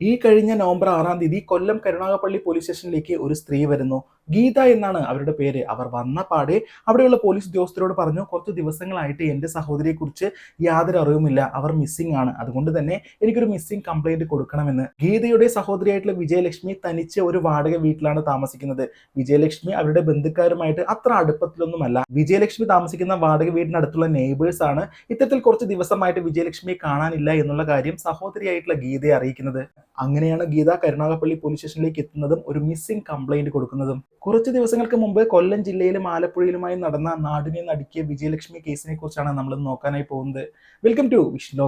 ഈ കഴിഞ്ഞ നവംബർ ആറാം തീയതി കൊല്ലം കരുണാകപ്പള്ളി പോലീസ് സ്റ്റേഷനിലേക്ക് ഒരു സ്ത്രീ വരുന്നു. ഗീത എന്നാണ് അവരുടെ പേര്. അവർ വന്ന പാടെ അവിടെയുള്ള പോലീസ് ഉദ്യോഗസ്ഥരോട് പറഞ്ഞു കുറച്ച് ദിവസങ്ങളായിട്ട് എന്റെ സഹോദരിയെക്കുറിച്ച് യാതൊരു അറിവുമില്ല. അവർ മിസ്സിംഗ് ആണ്. അതുകൊണ്ട് തന്നെ എനിക്കൊരു മിസ്സിംഗ് കംപ്ലൈന്റ് കൊടുക്കണമെന്ന്. ഗീതയുടെ സഹോദരിയായിട്ടുള്ള വിജയലക്ഷ്മി തനിച്ച് ഒരു വാടക വീട്ടിലാണ് താമസിക്കുന്നത്. വിജയലക്ഷ്മി അവരുടെ ബന്ധുക്കാരുമായിട്ട് അത്ര അടുപ്പത്തിലൊന്നുമല്ല. വിജയലക്ഷ്മി താമസിക്കുന്ന വാടക വീടിനടുത്തുള്ള നെയ്ബേഴ്സ് ആണ്. ഇത്തരത്തിൽ കുറച്ച് ദിവസമായിട്ട് വിജയലക്ഷ്മിയെ കാണാനില്ല എന്നുള്ള കാര്യം സഹോദരിയായിട്ടുള്ള ഗീതയെ അറിയിക്കുന്നത്. അങ്ങനെയാണ് ഗീത കരുണാകപ്പള്ളി പോലീസ് സ്റ്റേഷനിലേക്ക് എത്തുന്നതും ഒരു മിസ്സിംഗ് കംപ്ലൈന്റ് കൊടുക്കുന്നതും. കുറച്ച് ദിവസങ്ങൾക്ക് മുമ്പ് കൊല്ലം ജില്ലയിലും ആലപ്പുഴയിലുമായി നടന്ന നാടിനെ നടുക്കിയ വിജയലക്ഷ്മി കേസിനെ കുറിച്ചാണ് നമ്മൾ നോക്കാനായി പോകുന്നത്. Welcome to Vishnu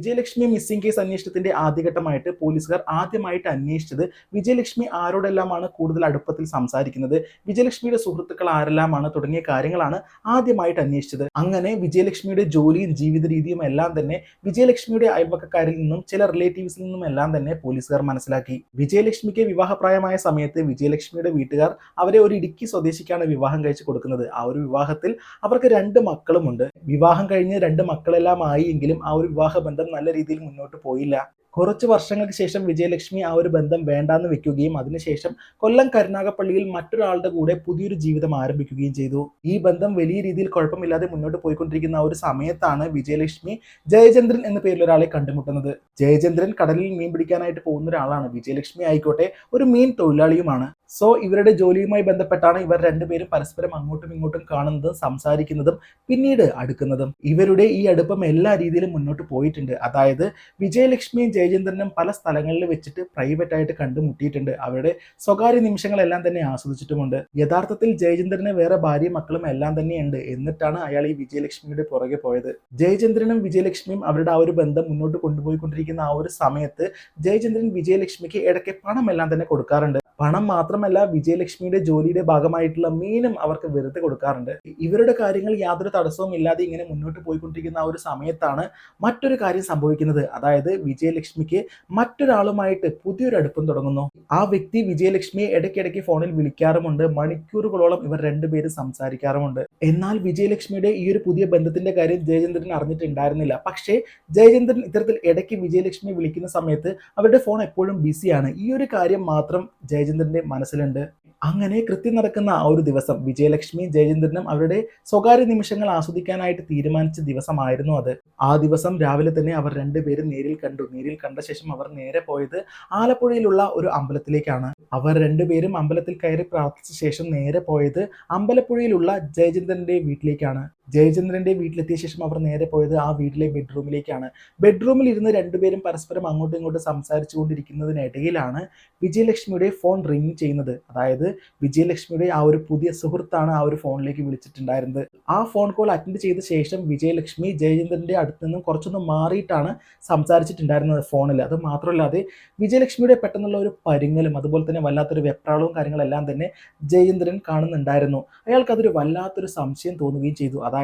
Vijayalakshmi missing case അന്വേഷണത്തിന്റെ ആദ്യഘട്ടമായിട്ട് പോലീസുകാർ ആദ്യമായിട്ട് അന്വേഷിച്ചത് വിജയലക്ഷ്മി ആരോടെല്ലാമാണ് കൂടുതൽ അടുപ്പത്തിൽ സംസാരിക്കുന്നത്? വിജയലക്ഷ്മിയുടെ സുഹൃത്തുക്കൾ ആരെല്ലാമാണ്? തുടങ്ങിയ കാര്യങ്ങളാണ് ആദ്യമായിട്ട് അന്വേഷിച്ചത്. അങ്ങനെ വിജയലക്ഷ്മിയുടെ ജോലിയും ജീവിത രീതിയും എല്ലാം തന്നെ വിജയലക്ഷ്മിയുടെ അയൽവക്കക്കാരിൽ നിന്നും ചില റിലേറ്റീവ്സിൽ നിന്നും എല്ലാം തന്നെ പോലീസുകാർ മനസ്സിലാക്കി. വിജയലക്ഷ്മിക്ക് വിവാഹപ്രായമായ സമയത്ത് വിജയലക്ഷ്മിയുടെ വീട്ടുകാർ അവരെ ഒരു ഇടുക്കി സ്വദേശിക്കാണ് വിവാഹം കഴിച്ചു കൊടുക്കുന്നത്. ആ ഒരു വിവാഹത്തിൽ അവർക്ക് രണ്ട് മക്കളുമുണ്ട്. വിവാഹം കഴിഞ്ഞ് രണ്ട് മക്കളെല്ലാം ആയി എങ്കിലും ആ ഒരു വിവാഹ ബന്ധം നല്ല രീതിയിൽ മുന്നോട്ട് പോയില്ല. കുറച്ച് വർഷങ്ങൾക്ക് ശേഷം വിജയലക്ഷ്മി ആ ഒരു ബന്ധം വേണ്ടാന്ന് വെക്കുകയും അതിനുശേഷം കൊല്ലം കരുനാഗപ്പള്ളിയിൽ മറ്റൊരാളുടെ കൂടെ പുതിയൊരു ജീവിതം ആരംഭിക്കുകയും ചെയ്തു. ഈ ബന്ധം വലിയ രീതിയിൽ കുഴപ്പമില്ലാതെ മുന്നോട്ട് പോയിക്കൊണ്ടിരിക്കുന്ന ആ ഒരു സമയത്താണ് വിജയലക്ഷ്മി ജയചന്ദ്രൻ എന്ന പേരിൽ ഒരാളെ കണ്ടുമുട്ടുന്നത്. ജയചന്ദ്രൻ കടലിൽ മീൻ പിടിക്കാനായിട്ട് പോകുന്ന ഒരാളാണ്. വിജയലക്ഷ്മി ആയിക്കോട്ടെ ഒരു മീൻ തൊഴിലാളിയുമാണ്. സോ ഇവരുടെ ജോലിയുമായി ബന്ധപ്പെട്ടാണ് ഇവർ രണ്ടുപേരും പരസ്പരം അങ്ങോട്ടും ഇങ്ങോട്ടും കാണുന്നതും സംസാരിക്കുന്നതും പിന്നീട് അടുക്കുന്നതും. ഇവരുടെ ഈ അടുപ്പം എല്ലാ രീതിയിലും മുന്നോട്ട് പോയിട്ടുണ്ട്. അതായത് വിജയലക്ഷ്മിയും ജയചന്ദ്രനും പല സ്ഥലങ്ങളിൽ വെച്ചിട്ട് പ്രൈവറ്റ് ആയിട്ട് കണ്ടുമുട്ടിയിട്ടുണ്ട്. അവരുടെ സ്വകാര്യ നിമിഷങ്ങളെല്ലാം തന്നെ ആസ്വദിച്ചിട്ടുമുണ്ട്. യഥാർത്ഥത്തിൽ ജയചന്ദ്രന് വേറെ ഭാര്യയും മക്കളും എല്ലാം തന്നെയുണ്ട് എന്നിട്ടാണ് അയാൾ ഈ വിജയലക്ഷ്മിയുടെ പുറകെ പോയത്. ജയചന്ദ്രനും വിജയലക്ഷ്മിയും അവരുടെ ആ ഒരു ബന്ധം മുന്നോട്ട് കൊണ്ടുപോയിക്കൊണ്ടിരിക്കുന്ന ആ ഒരു സമയത്ത് ജയചന്ദ്രൻ വിജയലക്ഷ്മിക്ക് ഇടയ്ക്ക് പണം എല്ലാം തന്നെ കൊടുക്കാറുണ്ട്. പണം മാത്രമല്ല വിജയലക്ഷ്മിയുടെ ജോലിയുടെ ഭാഗമായിട്ടുള്ള മീനും അവർക്ക് വെറുതെ കൊടുക്കാറുണ്ട്. ഇവരുടെ കാര്യങ്ങൾ യാതൊരു തടസ്സവും ഇല്ലാതെ ഇങ്ങനെ മുന്നോട്ട് പോയിക്കൊണ്ടിരിക്കുന്ന ആ ഒരു സമയത്താണ് മറ്റൊരു കാര്യം സംഭവിക്കുന്നത്. അതായത് വിജയലക്ഷ്മിക്ക് മറ്റൊരാളുമായിട്ട് പുതിയൊരു അടുപ്പം തുടങ്ങുന്നു. ആ വ്യക്തി വിജയലക്ഷ്മിയെ ഇടയ്ക്കിടയ്ക്ക് ഫോണിൽ വിളിക്കാറുമുണ്ട്. മണിക്കൂറുകളോളം ഇവർ രണ്ടുപേരും സംസാരിക്കാറുമുണ്ട്. എന്നാൽ വിജയലക്ഷ്മിയുടെ ഈ ഒരു പുതിയ ബന്ധത്തിന്റെ കാര്യം ജയചന്ദ്രൻ അറിഞ്ഞിട്ടുണ്ടായിരുന്നില്ല. പക്ഷേ ജയചന്ദ്രൻ ഇത്തരത്തിൽ ഇടയ്ക്ക് വിജയലക്ഷ്മിയെ വിളിക്കുന്ന സമയത്ത് അവരുടെ ഫോൺ എപ്പോഴും ബിസിയാണ്. ഈ ഒരു കാര്യം മാത്രം ജയചന്ദ്രന്റെ മനസ്സിലുണ്ട്. അങ്ങനെ കൃത്യം നടക്കുന്ന ആ ഒരു ദിവസം വിജയലക്ഷ്മി ജയചന്ദ്രനും അവരുടെ സ്വകാര്യ നിമിഷങ്ങൾ ആസ്വദിക്കാനായിട്ട് തീരുമാനിച്ച ദിവസമായിരുന്നു അത്. ആ ദിവസം രാവിലെ തന്നെ അവർ രണ്ടുപേരും നേരിൽ കണ്ടു. നേരിൽ കണ്ട ശേഷം അവർ നേരെ പോയത് ആലപ്പുഴയിലുള്ള ഒരു അമ്പലത്തിലേക്കാണ്. അവർ രണ്ടുപേരും അമ്പലത്തിൽ കയറി പ്രാർത്ഥിച്ച ശേഷം നേരെ പോയത് അമ്പലപ്പുഴയിലുള്ള ജയചന്ദ്രന്റെ വീട്ടിലേക്കാണ്. ജയചന്ദ്രന്റെ വീട്ടിലെത്തിയ ശേഷം അവർ നേരെ പോയത് ആ വീട്ടിലെ ബെഡ്റൂമിലേക്കാണ്. ബെഡ്റൂമിൽ ഇരുന്ന് രണ്ടുപേരും പരസ്പരം അങ്ങോട്ടും ഇങ്ങോട്ടും സംസാരിച്ചു കൊണ്ടിരിക്കുന്നതിനിടയിലാണ് വിജയലക്ഷ്മിയുടെ ഫോൺ റിംഗ് ചെയ്യുന്നത്. അതായത് വിജയലക്ഷ്മിയുടെ ആ ഒരു പുതിയ സുഹൃത്താണ് ആ ഒരു ഫോണിലേക്ക് വിളിച്ചിട്ടുണ്ടായിരുന്നത്. ആ ഫോൺ കോൾ അറ്റൻഡ് ചെയ്ത ശേഷം വിജയലക്ഷ്മി ജയചന്ദ്രന്റെ അടുത്ത് നിന്നും കുറച്ചൊന്ന് മാറിയിട്ടാണ് സംസാരിച്ചിട്ടുണ്ടായിരുന്നത് ഫോണിൽ അത് മാത്രമല്ലാതെ വിജയലക്ഷ്മിയുടെ പെട്ടെന്നുള്ള ഒരു പരിങ്ങലും അതുപോലെ തന്നെ വല്ലാത്തൊരു വെപ്രാളവും കാര്യങ്ങളെല്ലാം തന്നെ ജയചന്ദ്രൻ കാണുന്നുണ്ടായിരുന്നു. അയാൾക്ക് അതൊരു വല്ലാത്തൊരു സംശയം തോന്നുകയും ചെയ്തു. അതായത്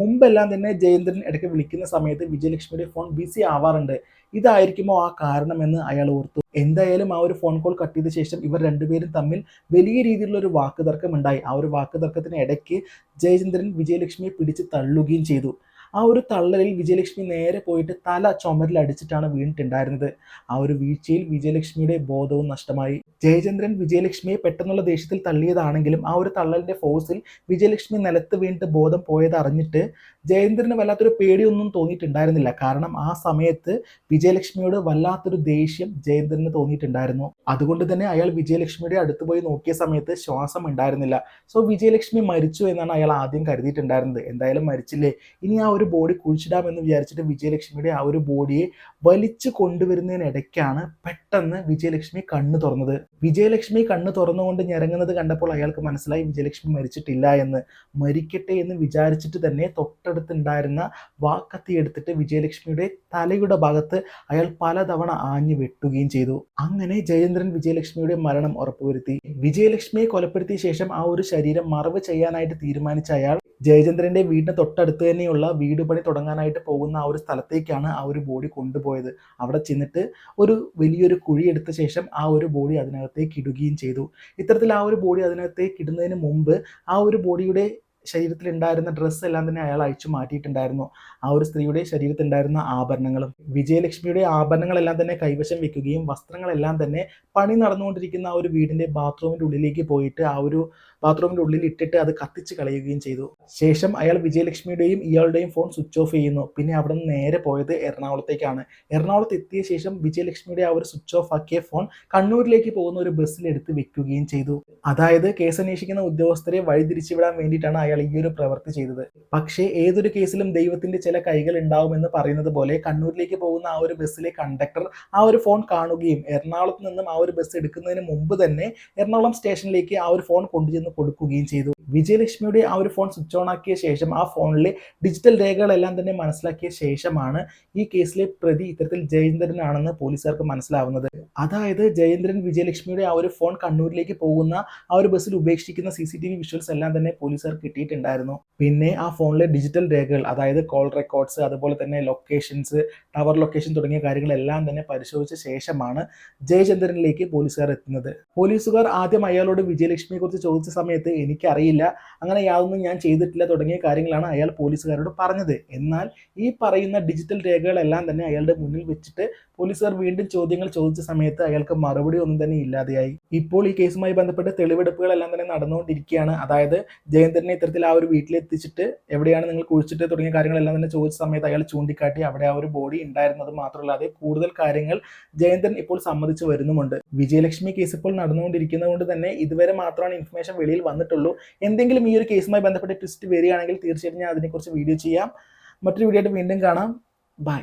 മുമ്പെല്ലാം തന്നെ ജയേന്ദ്രൻ ഇടയ്ക്ക് വിളിക്കുന്ന സമയത്ത് വിജയലക്ഷ്മിയുടെ ഫോൺ ബിസി ആവാറുണ്ട്. ഇതായിരിക്കുമോ ആ കാരണമെന്ന് അയാൾ ഓർത്തു. എന്തായാലും ആ ഒരു ഫോൺ കോൾ കട്ട് ചെയ്ത ശേഷം ഇവർ രണ്ടുപേരും തമ്മിൽ വലിയ രീതിയിലുള്ള ഒരു വാക്കുതർക്കം ഉണ്ടായി. ആ ഒരു വാക്കുതർക്കത്തിന് ഇടയ്ക്ക് ജയചന്ദ്രൻ വിജയലക്ഷ്മിയെ പിടിച്ച് തള്ളുകയും ചെയ്തു. ആ ഒരു തള്ളലിൽ വിജയലക്ഷ്മി നേരെ പോയിട്ട് തല ചുമരിൽ അടിച്ചിട്ടാണ് വീണിട്ടുണ്ടായിരുന്നത്. ആ ഒരു വീഴ്ചയിൽ വിജയലക്ഷ്മിയുടെ ബോധവും നഷ്ടമായി. ജയചന്ദ്രൻ വിജയലക്ഷ്മിയെ പെട്ടെന്നുള്ള ദേഷ്യത്തിൽ തള്ളിയതാണെങ്കിലും ആ ഒരു തള്ളലിന്റെ ഫോഴ്സിൽ വിജയലക്ഷ്മി നിലത്ത് വീണിട്ട് ബോധം പോയത് അറിഞ്ഞിട്ട് ജയചന്ദ്രന് വല്ലാത്തൊരു പേടിയൊന്നും തോന്നിയിട്ടുണ്ടായിരുന്നില്ല. കാരണം ആ സമയത്ത് വിജയലക്ഷ്മിയോട് വല്ലാത്തൊരു ദേഷ്യം ജയചന്ദ്രന് തോന്നിയിട്ടുണ്ടായിരുന്നു. അതുകൊണ്ട് തന്നെ അയാൾ വിജയലക്ഷ്മിയുടെ അടുത്ത് പോയി നോക്കിയ സമയത്ത് ശ്വാസം ഉണ്ടായിരുന്നില്ല. സോ വിജയലക്ഷ്മി മരിച്ചു എന്നാണ് അയാൾ ആദ്യം കരുതിയിട്ടുണ്ടായിരുന്നത്. എന്തായാലും മരിച്ചില്ലേ? ഇനി ആ ഒരു ബോഡി കുഴിച്ചിടാമെന്ന് വിചാരിച്ചിട്ട് വിജയലക്ഷ്മിയുടെ ആ ഒരു ബോഡിയെ വലിച്ചു കൊണ്ടുവരുന്നതിനിടയ്ക്കാണ് പെട്ടെന്ന് വിജയലക്ഷ്മി കണ്ണു തുറന്നത്. വിജയലക്ഷ്മി കണ്ണ് തുറന്നുകൊണ്ട് ഞെരങ്ങുന്നത് കണ്ടപ്പോൾ അയാൾക്ക് മനസ്സിലായി വിജയലക്ഷ്മി മരിച്ചിട്ടില്ല എന്ന്. മരിക്കട്ടെ എന്ന് വിചാരിച്ചിട്ട് തന്നെ തൊട്ടടുത്തുണ്ടായിരുന്ന വാക്കത്തി എടുത്തിട്ട് വിജയലക്ഷ്മിയുടെ തലയുടെ ഭാഗത്ത് അയാൾ പലതവണ ആഞ്ഞു വെട്ടുകയും ചെയ്തു. അങ്ങനെ ജയേന്ദ്രൻ വിജയലക്ഷ്മിയുടെ മരണം ഉറപ്പുവരുത്തി. വിജയലക്ഷ്മിയെ കൊലപ്പെടുത്തിയ ശേഷം ആ ഒരു ശരീരം മറവ് ചെയ്യാനായിട്ട് തീരുമാനിച്ച അയാൾ ജയചന്ദ്രന്റെ വീടിന് തൊട്ടടുത്ത് തന്നെയുള്ള വീട് പണി തുടങ്ങാനായിട്ട് പോകുന്ന ആ ഒരു സ്ഥലത്തേക്കാണ് ആ ഒരു ബോഡി കൊണ്ടുപോയത്. അവിടെ ചെന്നിട്ട് ഒരു വലിയൊരു കുഴി എടുത്ത ശേഷം ആ ഒരു ബോഡി അതിനകത്തേക്ക് ഇടുകയും ചെയ്തു. ഇത്തരത്തിൽ ആ ഒരു ബോഡി അതിനകത്തേക്ക് ഇടുന്നതിന് മുമ്പ് ആ ഒരു ബോഡിയുടെ ശരീരത്തിൽ ഉണ്ടായിരുന്ന ഡ്രസ്സ് എല്ലാം തന്നെ അയാൾ അയച്ചു മാറ്റിയിട്ടുണ്ടായിരുന്നു. ആ ഒരു സ്ത്രീയുടെ ശരീരത്തിൽ ഉണ്ടായിരുന്ന ആഭരണങ്ങളും വിജയലക്ഷ്മിയുടെ ആഭരണങ്ങളെല്ലാം തന്നെ കൈവശം വെക്കുകയും വസ്ത്രങ്ങളെല്ലാം തന്നെ പണി നടന്നുകൊണ്ടിരിക്കുന്ന ആ ഒരു വീടിന്റെ ബാത്റൂമിന്റെ ഉള്ളിലേക്ക് പോയിട്ട് ആ ഒരു ബാത്റൂമിന്റെ ഉള്ളിൽ ഇട്ടിട്ട് അത് കത്തിച്ച് കളയുകയും ചെയ്തു. ശേഷം അയാൾ വിജയലക്ഷ്മിയുടെയും ഇയാളുടെയും ഫോൺ സ്വിച്ച് ഓഫ് ചെയ്യുന്നു. പിന്നെ അവിടെ നിന്ന് നേരെ പോയത് എറണാകുളത്തേക്കാണ്. എറണാകുളത്ത് എത്തിയ ശേഷം വിജയലക്ഷ്മിയുടെ ആ ഒരു സ്വിച്ച് ഓഫ് ആക്കിയ ഫോൺ കണ്ണൂരിലേക്ക് പോകുന്ന ഒരു ബസ്സിൽ എടുത്ത് വെക്കുകയും ചെയ്തു. അതായത് കേസ് അന്വേഷിക്കുന്ന ഉദ്യോഗസ്ഥരെ വഴിതിരിച്ചുവിടാൻ വേണ്ടിയിട്ടാണ് അയാൾ ഈ ഒരു പ്രവൃത്തി ചെയ്തത്. പക്ഷേ ഏതൊരു കേസിലും ദൈവത്തിന്റെ ചില കൈകൾ ഉണ്ടാവുമെന്ന് പറയുന്നത് പോലെ കണ്ണൂരിലേക്ക് പോകുന്ന ആ ഒരു ബസ്സിലെ കണ്ടക്ടർ ആ ഒരു ഫോൺ കാണുകയും എറണാകുളത്ത് നിന്നും ആ ഒരു ബസ് എടുക്കുന്നതിന് മുമ്പ് തന്നെ എറണാകുളം സ്റ്റേഷനിലേക്ക് ആ ഒരു ഫോൺ കൊണ്ടുചെന്ന് കൊടുക്കുകയും ചെയ്തു. വിജയലക്ഷ്മിയുടെ ആ ഒരു ഫോൺ സ്വിച്ച് ഓൺ ആക്കിയ ശേഷം ആ ഫോണിലെ ഡിജിറ്റൽ രേഖകളെല്ലാം തന്നെ മനസ്സിലാക്കിയ ശേഷമാണ് ഈ കേസിലെ പ്രതി ഇത്തരത്തിൽ ജയേന്ദ്രനാണെന്ന് പോലീസുകാർക്ക് മനസ്സിലാവുന്നത്. അതായത് ജയേന്ദ്രൻ വിജയലക്ഷ്മിയുടെ ആ ഒരു ഫോൺ കണ്ണൂരിലേക്ക് പോകുന്ന ആ ഒരു ബസ്സിൽ ഉപേക്ഷിക്കുന്ന C C T V visuals എല്ലാം തന്നെ പോലീസുകാർ കിട്ടിയിട്ടുണ്ടായിരുന്നു. പിന്നെ ആ ഫോണിലെ ഡിജിറ്റൽ രേഖകൾ അതായത് കോൾ റെക്കോർഡ്സ് അതുപോലെ തന്നെ ലൊക്കേഷൻസ് ടവർ ലൊക്കേഷൻ തുടങ്ങിയ കാര്യങ്ങളെല്ലാം തന്നെ പരിശോധിച്ച ശേഷമാണ് ജയചന്ദ്രനിലേക്ക് പോലീസുകാർ എത്തുന്നത്. പോലീസുകാർ ആദ്യം അയാളോട് വിജയലക്ഷ്മിയെ കുറിച്ച് ചോദിച്ച സമയത്ത് എനിക്കറിയില്ല അങ്ങനെ യാതൊന്നും ഞാൻ ചെയ്തിട്ടില്ല തുടങ്ങിയ കാര്യങ്ങളാണ് അയാൾ പോലീസുകാരോട് പറഞ്ഞത്. എന്നാൽ ഈ പറയുന്ന ഡിജിറ്റൽ രേഖകളെല്ലാം തന്നെ അയാളുടെ മുന്നിൽ വെച്ചിട്ട് പോലീസുകാർ വീണ്ടും ചോദ്യങ്ങൾ ചോദിച്ച സമയത്ത് അയാൾക്ക് മറുപടി ഒന്നും തന്നെ ഇല്ലാതെയായി. ഇപ്പോൾ ഈ കേസുമായി ബന്ധപ്പെട്ട് തെളിവെടുപ്പുകളെല്ലാം തന്നെ നടന്നുകൊണ്ടിരിക്കുകയാണ്. അതായത് ജയന്തരനെ ഇത്തരത്തിൽ ആ ഒരു വീട്ടിലെത്തിച്ചിട്ട് എവിടെയാണ് നിങ്ങൾ കുഴിച്ചിട്ട് തുടങ്ങിയ കാര്യങ്ങളെല്ലാം തന്നെ ചോദിച്ച സമയത്ത് അയാൾ ചൂണ്ടിക്കാട്ടി അവിടെ ആ ഒരു ബോഡി ഉണ്ടായിരുന്നത് മാത്രമല്ലാതെ കൂടുതൽ കാര്യങ്ങൾ ജയന്തൻ ഇപ്പോൾ സമ്മതിച്ചു വരുന്നുമുണ്ട്. വിജയലക്ഷ്മി കേസ് ഇപ്പോൾ നടന്നുകൊണ്ടിരിക്കുന്നത് കൊണ്ട് തന്നെ ഇതുവരെ മാത്രമാണ് ഇൻഫർമേഷൻ വെളിയിൽ വന്നിട്ടുള്ളൂ. എന്തെങ്കിലും ഈ ഒരു കേസുമായി ബന്ധപ്പെട്ട് ട്വിസ്റ്റ് വരികയാണെങ്കിൽ തീർച്ചയായിട്ടും ഞാൻ അതിനെക്കുറിച്ച് വീഡിയോ ചെയ്യാം. മറ്റൊരു വീഡിയോ ആയിട്ട് വീണ്ടും കാണാം. ബൈ